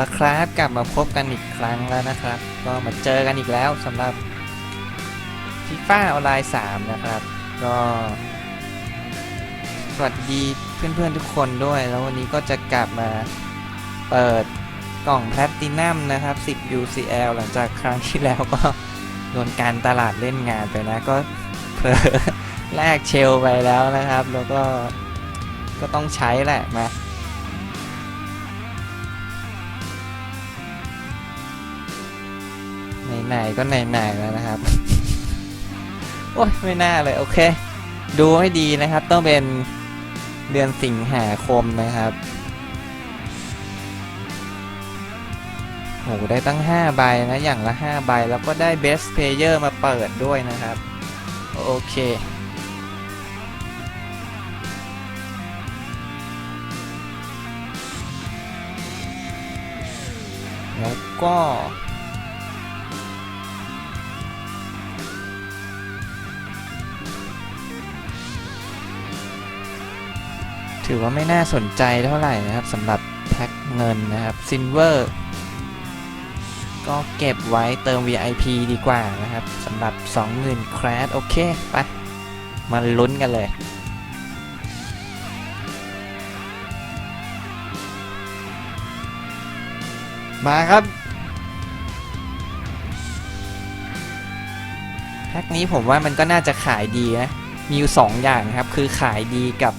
ละครับกลับมาพบกันอีกครั้งแล้วนะครับ ก็มาเจอกันอีกแล้วสำหรับฟีฟ่าออนไลน์3นะครับ ก็ สวัสดีเพื่อนๆทุกคนด้วย แล้ววันนี้ก็จะกลับมาเปิดกล่องแพลตินัมนะครับ 10 UCL หลังจากครั้งที่แล้วก็โดนการตลาดเล่นงานไปนะ ก็เผลอแลกเชลไปแล้วนะครับ แล้วก็ก็ต้องใช้แหละมา ไหนๆก็ไหนๆแล้วนะครับ โอ้ยไม่น่าเลยโอเค ดูให้ดีนะครับ ต้องเป็นเดือนสิงหาคมนะครับโหได้ตั้ง 5 ใบนะ อย่างละ 5 ใบ แล้วก็ได้ Best Player มาเปิดด้วยนะครับ โอเค แล้วก็ ถือว่าไม่น่าสนใจเท่าไหร่นะครับสำหรับแพ็คเงินนะครับซินเวอร์ก็เก็บไว้เติม VIP ดีกว่านะครับสำหรับ 20,000 ครดโอเค ไป มาลุ้นกันเลย มาครับ แพ็คนี้ผมว่ามันก็น่าจะขายดีนะ มีอยู่ 2 อย่างนะครับ คือขายดีกับ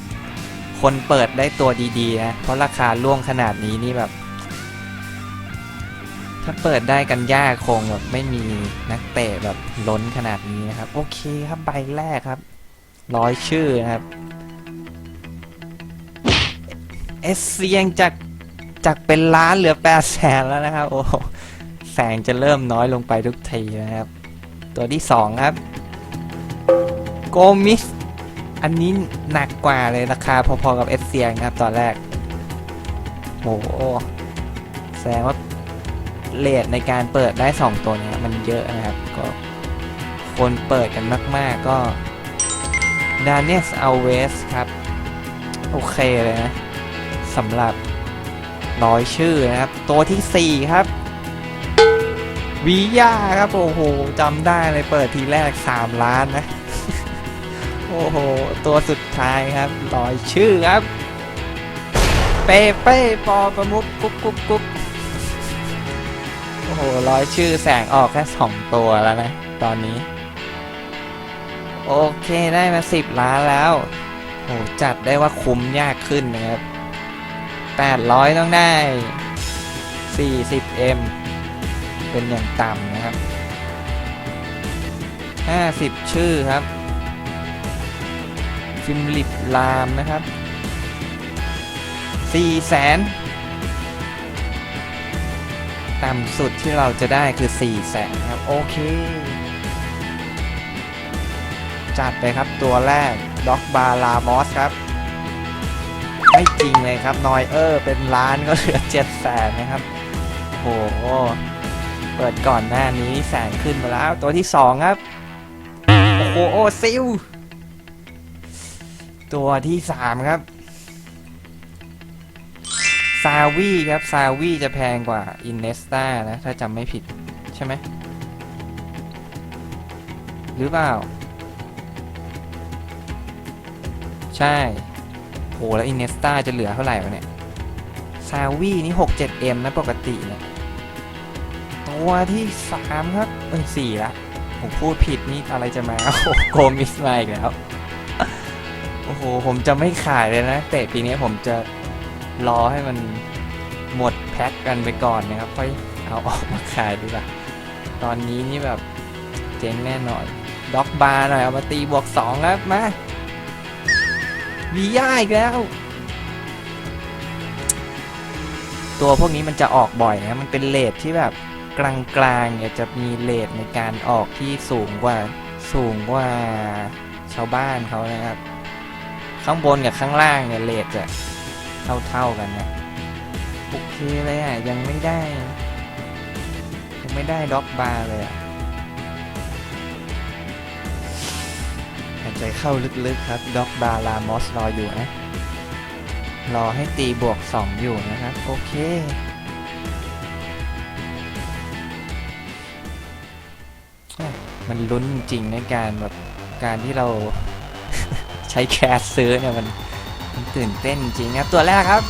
คนเปิดได้ตัวดีๆนะ เพราะราคาล่วงขนาดนี้นี่แบบ ถ้าเปิดได้กันยากคงแบบไม่มีนักเตะแบบล้นขนาดนี้นะครับ โอเคครับใบแรกครับ ร้อยชื่อนะครับ เอสเซียงจากจากเป็นล้านเหลือแปดแสนแล้วนะครับ โอ้โหแสงจะเริ่มน้อยลงไปทุกทีนะครับ ตัวที่สองครับ โกมิส อันนี้หนักกว่าเลยราคาพอๆกับเอสเซียงครับตอนแรกโหแสดงว่าเลทในการเปิดได้ 2 ตัวเนี้ยมันเยอะนะครับ ก็คนเปิดกันมาก ๆ ก็ดาน i น s สอัลเวสครับ โอเคเลยนะสำหรับร้อยชื่อนะครับ ตัวที่ 4 ครับวิยาครับ โอ้โหจำได้เลยเปิดทีแรก 3 ล้านนะ โอ้โห ตัวสุดท้ายครับร้อยชื่อครับ เป้เป้ปอประมุกกุ๊บกุ๊บกุ๊บโอ้โหร้อยชื่อแสงออกแค่สองตัวแล้วนะ ตอนนี้ โอเคได้มาสิบล้านแล้ว โหจัดได้ว่าคุ้มยากขึ้นนะครับแปดร้อยต้องได้สี่สิบเอ็มเป็นอย่างต่ำนะครับห้าสิบชื่อครับ ฟิมลิปลามนะครับ4ี่แสนต่ำสุดที่เราจะได้คือ4ี่แสนครับ โอเค จัดไปครับตัวแรกด็อกบาลามอสครับ ไม่จริงเลยครับนอยเออร์เป็นล้านก็เหลือ7จ็ดแสนนะครับโห เปิดก่อนหน้านี้แสนขึ้นมาแล้ว ตัวที่ 2 ครับ โอ้โหซิล ตัวที่3ครับ ซาวีครับ ซาวีจะแพงกว่าอินเนสตานะ ถ้าจำไม่ผิด ใช่ไหม หรือเปล่า ใช่ โห แล้วอินเนสตาจะเหลือเท่าไหร่วะเนี่ย ซาวีนี่ 67M นะปกติเนี่ย ตัวที่3ครับ เอ้ยสี่ละผมพูดผิดนี่อะไรจะมา โอ้โหโกมิสมาอีกแล้ว โอ้โห ผมจะไม่ขายเลยนะแต่ปีนี้ผมจะรอให้มันหมดแพ็คกันไปก่อนนะครับ ค่อยเอาออกมาขายดีกว่าตอนนี้นี่แบบเจ๊งแน่นอนด็อกบาร์หน่อยเอามาตีบวก2ครับมาวีย่าอีกแล้ว ตัวพวกนี้มันจะออกบ่อยนะมันเป็นเลทที่แบบกลางๆเนี่ยจะมีเลทในการออกที่สูงกว่าสูงกว่าชาวบ้านเขานะครับ ข้างบนกับข้างล่างเนี่ยเลทจะเท่าๆกันนะโอเคเลยอะยังไม่ได้ ยังไม่ได้ด็อกบาร์เลยอะหายใจเข้าลึกๆครับด็อกบาร์ลามอสรออยู่นะ รอให้ตีบวก 2 อยู่นะครับ โอเคมันลุ้นจริงในการแบบการที่เรา ใช้แคสซื้อเนี่ยมันมันตื่นเต้นจริงครับ ตัวแรกครับ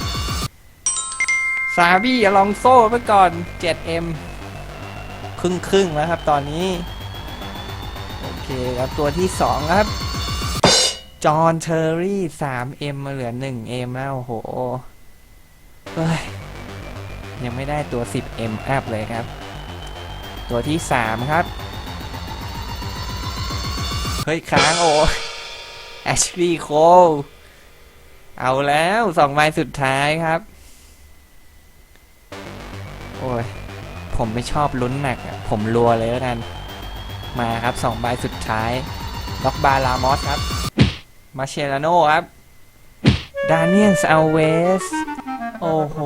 ซาบี้อลองโซ่ไปก่อน 7M ครึ่งครึ่งแล้วครับตอนนี้ โอเคครับตัวที่ 2 ครับ จอห์นเทอร์รี่ 3M มาเหลือ 1M แล้วโอ้โหเฮ้ยยังไม่ได้ตัว 10M อัพเลยครับ ตัวที่ 3 ครับ เฮ้ย ค้างโอ้ แอชลีย์โคลเอาแล้วสองใบสุดท้ายครับ โอ้ย ผมไม่ชอบลุ้นหนักอะผมรัวเลยแล้วกัน มาครับสองใบสุดท้าย ล็อกบาลามอสครับ มาเชลาโน่ครับ ดานิเอลอัลเวส โอ้โห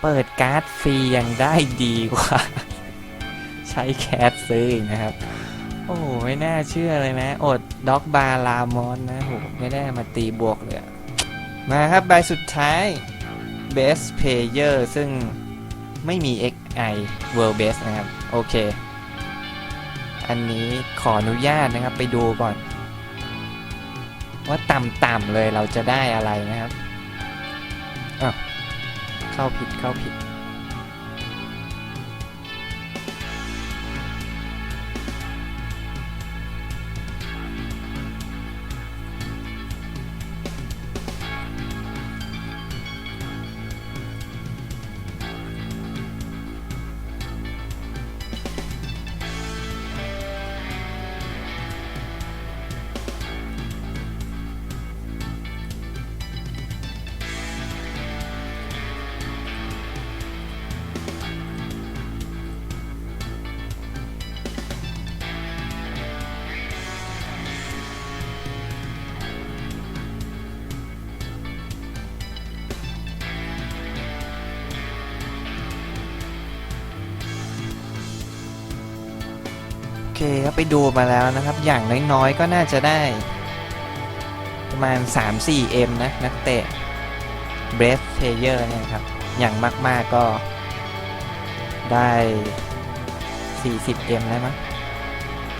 เปิดการ์ดฟรียังได้ดีกว่า ช้แคสซื้ออีกนะครับ โอ้โหไม่น่าเชื่อเลยนะอดด็อกบาลามอนนะโหไม่ได้มาตีบวกเลยมาครับใบสุดท้าย Best Player ซึ่งไม่มี XI World Best นะครับ โอเค อันนี้ขออนุญาตนะครับไปดูก่อน ว่าต่ำๆเลยเราจะได้อะไรนะครับอ้าวเข้าผิดเข้าผิด คครับไปดูมาแล้วนะครับ อย่างน้อยๆก็น่าจะได้ ประมาณ 3-4M นะ นักเตะ b r e a t h Player เนี่ยนะครับ อย่างมากๆก็ได้ 40M แล้วมั้ง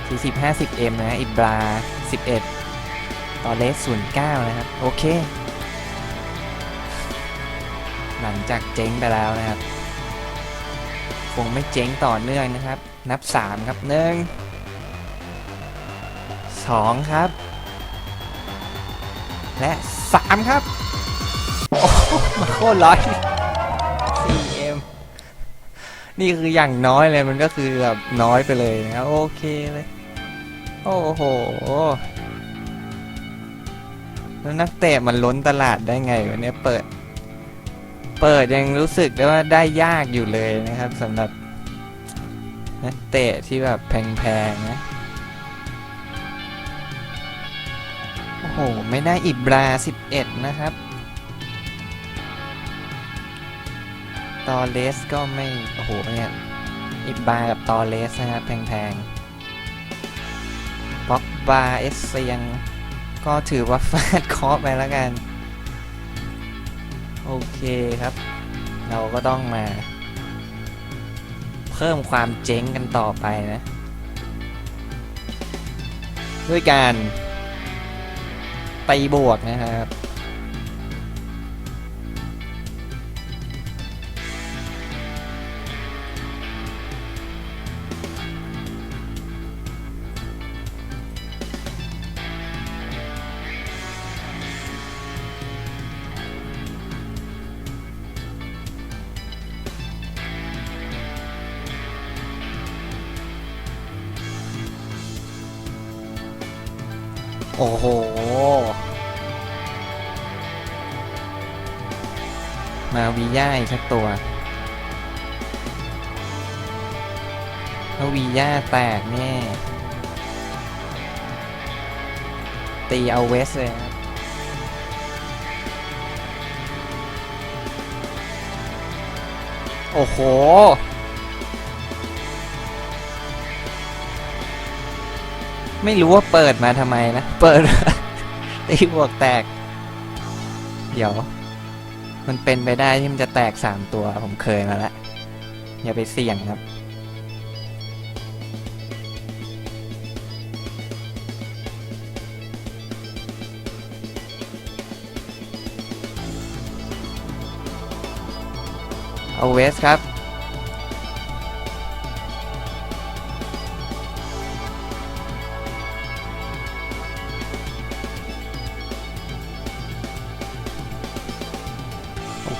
40-50M นะอิบรา11 ตอเลส09 นะครับ โอเค หลังจากเจ๊งไปแล้วนะครับคงไม่เจ๊งต่อเนื่องนะครับ นับ 3 ครับห นึ่งสองครับ และ 3 ครับ โอ้โหมาโคตรร้อย 4M นี่คืออย่างน้อยเลยมันก็คือแบบน้อยไปเลยนะโอเคเลย โอ้โห แล้วนักเตะมันล้นตลาดได้ไงวะเนี่ยเปิด เปิดยังรู้สึกได้ว่าได้ยากอยู่เลยนะครับสำหรับนักเตะที่แบบแพงๆนะ โอ้โหไม่ได้อิบรา 11 นะครับ ตอเลสก็ไม่ โอ้โหเนี่ยอิบรากับตอเลสนะครับ แพงๆบ็อกบาเอสเซียง ก็ถือว่าฟาดคราะห์ไปแล้วกัน โอเคครับ เราก็ต้องมา เพิ่มความเจ๊งกันต่อไปนะ ด้วยการ ตีบวกนะครับ โอ้โห มาวีย่าอีกสักตัว ถ้าวีย่าแตกแน่ ตีเอาเวสเลยครับโอ้โห ไม่รู้ว่าเปิดมาทำไมนะ เปิด ตีบวกแตก เดี๋ยว มันเป็นไปได้ที่มันจะแตกสามตัวผมเคยมาแล้ว อย่าไปเสี่ยงครับ เอาเวสครับ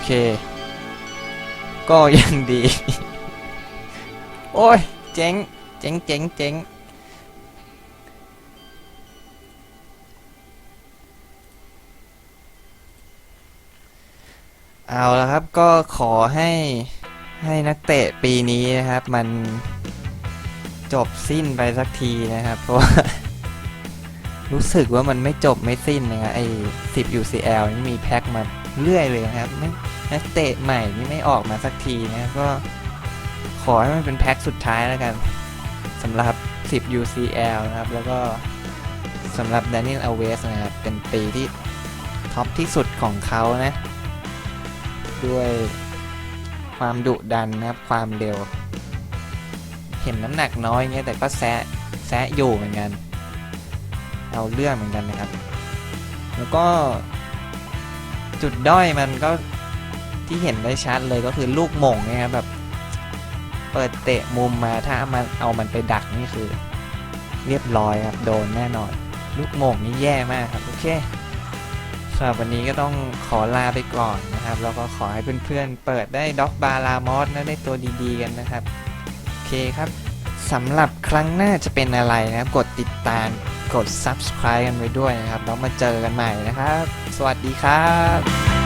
เค ก็ยังดี โอ้ย เจ๊ง เจ๊งเจ๊งเจ๊งเอาละครับก็ขอให้ให้นักเตะปีนี้นะครับ มันจบสิ้นไปสักทีนะครับเพราะว่ารู้สึกว่ามันไม่จบไม่สิ้นนะครับไอ้10 UCL นี่มีแพ็คมา เรื่อยเลยนะครับไม่นักเตะใหม่นี่ไม่ออกมาสักทีนะก็ขอให้มันเป็นแพ็คสุดท้ายแล้วกันสำหรับ 10 UCL นะครับ แล้วก็สำหรับ Daniel Alves นะครับ เป็นปีที่ท็อปที่สุดของเขานะ ด้วยความดุดันนะครับ ความเร็ว เห็นน้ำหนักน้อยเงี้ยแต่ก็แซะแซะอยู่เหมือนกัน เอาเรื่องเหมือนกันนะครับ แล้วก็ จุดด้อยมันก็ที่เห็นได้ชัดเลยก็คือลูกหม่งนี่ยครับแบบ เปิดเตะมุมมาถ้ามันเอามันไปดักนี่คือ เรียบร้อยครับโดนแน่นอน ลูกหม่งนี่แย่มากครับโอเคสำหรับวันนี้ก็ต้องขอลาไปก่อนนะครับ แล้วก็ขอให้เพื่อนๆเปิดได้ด็อกบาลามอสนะได้ตัวดีๆกันนะครับ โอเคครับ สำหรับครั้งหน้าจะเป็นอะไรนะครับ กดติดตามกด subscribe กันไว้ด้วยนะครับ แล้วมาเจอกันใหม่นะครับ สวัสดีครับ